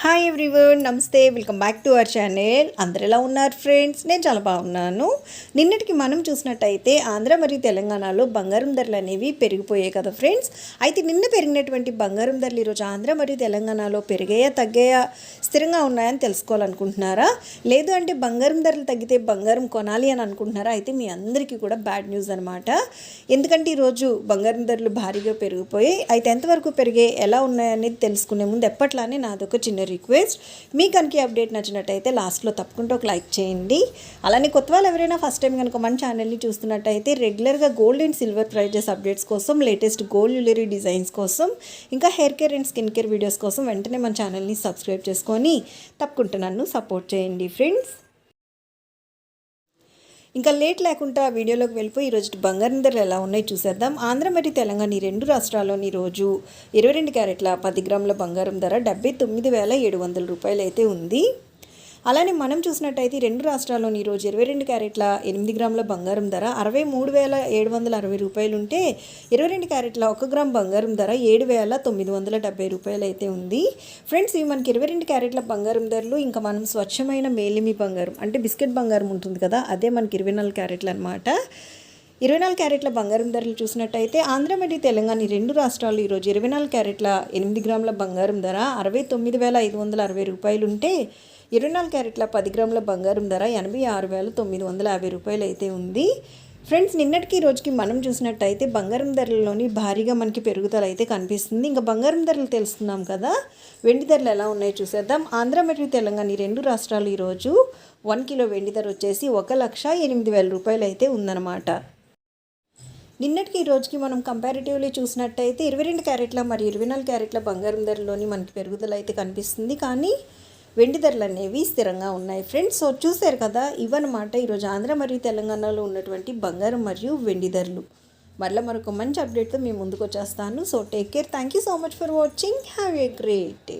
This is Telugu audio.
హాయ్ ఎవ్రీవన్ నమస్తే welcome back to our channel అందరు ఎలా ఉన్నారు ఫ్రెండ్స్ నేను చాలా బాగున్నాను. నిన్నటికి మనం చూసినట్టయితే ఆంధ్ర మరియు తెలంగాణలో బంగారం ధరలు అనేవి పెరిగిపోయాయి కదా ఫ్రెండ్స్ అయితే నిన్న పెరిగినటువంటి బంగారం ధరలు ఈరోజు ఆంధ్ర మరియు తెలంగాణలో పెరిగాయా తగ్గాయా? స్థిరంగా ఉన్నాయని తెలుసుకోవాలనుకుంటున్నారా? లేదు అంటే బంగారం ధరలు తగ్గితే బంగారం కొనాలి అని అనుకుంటున్నారా? అయితే మీ అందరికీ కూడా బ్యాడ్ న్యూస్ అనమాట ఎందుకంటే ఈరోజు బంగారం ధరలు భారీగా పెరిగిపోయి అయితే ఎంతవరకు పెరిగాయి ఎలా ఉన్నాయనేది తెలుసుకునే ముందు ఎప్పట్లానే నాదొక చిన్న రిక్వెస్ట్ మీ కనుక ఈ అప్డేట్ నచ్చినట్టయితే లాస్ట్లో తప్పకుండా ఒక లైక్ చేయండి. అలానే కొత్త వాళ్ళు ఎవరైనా ఫస్ట్ టైం కనుక మన ఛానల్ని చూస్తున్నట్టయితే రెగ్యులర్గా gold and silver prices updates కోసం లేటెస్ట్ గోల్డ్ జ్యువెలరీ డిజైన్స్ కోసం ఇంకా hair care and skin care videos కోసం వెంటనే మన ఛానల్ని సబ్స్క్రైబ్ చేసుకొని తప్పకుండా నన్ను సపోర్ట్ చేయండి ఫ్రెండ్స్ ఇంకా లేట్ లేకుండా వీడియోలోకి వెళ్ళిపోయి ఈరోజు బంగారం ధరలు ఎలా ఉన్నాయి చూసేద్దాం. ఆంధ్ర మరియు తెలంగాణ ఈ రెండు రాష్ట్రాల్లోని రోజు ఇరవై రెండు క్యారెట్ల పది గ్రాముల బంగారం ధర డెబ్బై తొమ్మిది వేల ఏడు వందల రూపాయలు అయితే ఉంది. అలానే మనం చూసినట్టయితే రెండు రాష్ట్రాల్లోని ఈరోజు ఇరవై రెండు క్యారెట్ల ఎనిమిది గ్రాముల బంగారం ధర అరవై మూడు వేల ఏడు వందల అరవై రూపాయలు ఉంటే ఇరవై రెండు క్యారెట్ల ఒక గ్రామ్ బంగారం ధర ఏడు వేల తొమ్మిది వందల డెబ్బై రూపాయలు అయితే ఉంది. ఫ్రెండ్స్ ఇవి మనకి ఇరవై రెండు క్యారెట్ల బంగారం ధరలు ఇంకా మనం స్వచ్ఛమైన మేలిమి బంగారం అంటే బిస్కెట్ బంగారం ఉంటుంది కదా అదే మనకి ఇరవై నాలుగు క్యారెట్లు అనమాట ఇరవై నాలుగు క్యారెట్ల బంగారం ధరలు చూసినట్టయితే ఆంధ్ర మరియు తెలంగాణ రెండు రాష్ట్రాలు ఈరోజు ఇరవై నాలుగు క్యారెట్ల ఎనిమిది గ్రాముల బంగారం ధర అరవై తొమ్మిది వేల ఐదు వందల అరవై రూపాయలు ఉంటే ఇరవై నాలుగు క్యారెట్ల పది గ్రాముల బంగారం ధర ఎనభై ఆరు వేల తొమ్మిది వందల యాభై రూపాయలు అయితే ఉంది. ఫ్రెండ్స్ నిన్నటికి ఈ రోజుకి మనం చూసినట్టయితే బంగారం ధరలలోని భారీగా మనకి పెరుగుదల అయితే కనిపిస్తుంది. ఇంకా బంగారం ధరలు తెలుసుకున్నాం కదా. వెండి ధరలు ఎలా ఉన్నాయో చూసేద్దాం. ఆంధ్ర మరియు తెలంగాణ ఈ రెండు రాష్ట్రాలు ఈరోజు వన్ కిలో వెండి ధర వచ్చేసి ఒక లక్ష ఎనిమిది వేల రూపాయలు అయితే ఉందన్నమాట. నిన్నటికి ఈ రోజుకి మనం కంపారిటివ్లీ చూసినట్టయితే ఇరవై రెండు క్యారెట్ల మరియు ఇరవై నాలుగు క్యారెట్ల బంగారం ధరలోని మనకి పెరుగుదల అయితే కనిపిస్తుంది. కానీ వెండి ధరలు అనేవి స్థిరంగా ఉన్నాయి ఫ్రెండ్స్. సో చూశారు కదా ఇవన్నమాట ఈరోజు ఆంధ్ర మరియు తెలంగాణలో ఉన్నటువంటి బంగారం మరియు వెండి ధరలు. మరలా మరొక మంచి అప్డేట్తో మేము ముందుకు వచ్చేస్తాను. So take care thank you so much for watching have a great day